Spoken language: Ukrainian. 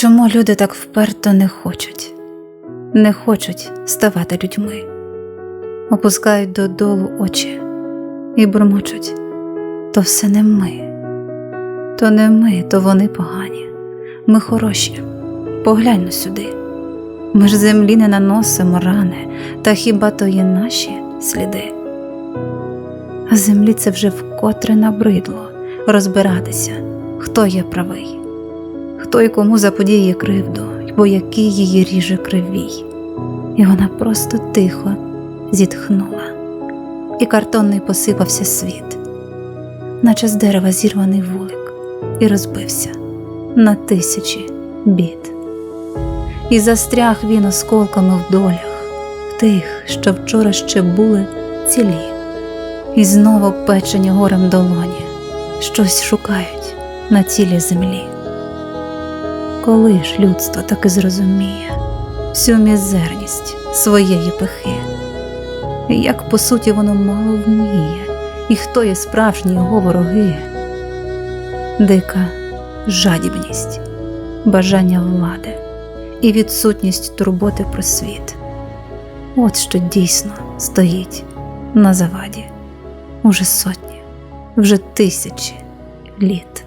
Чому люди так вперто не хочуть, не хочуть ставати людьми, опускають додолу очі і бурмочуть. То все не ми, то не ми, то вони погані, ми хороші, поглянь но сюди. Ми ж землі не наносимо рани, та хіба то є наші сліди? А землі це вже вкотре набридло розбиратися, хто є правий, хто і кому заподіє кривду, бо який її ріже кривій. І вона просто тихо зітхнула, і картонний посипався світ, наче з дерева зірваний вулик, і розбився на тисячі бід. І застряг він осколками в долях, тих, що вчора ще були цілі, і знову печені горем долоні, щось шукають на цілій землі. Коли ж людство таки зрозуміє всю мізерність своєї пихи, як по суті воно мало вміє, і хто є справжні його вороги, дика жадібність, бажання влади і відсутність турботи про світ. От що дійсно стоїть на заваді уже сотні, вже тисячі літ.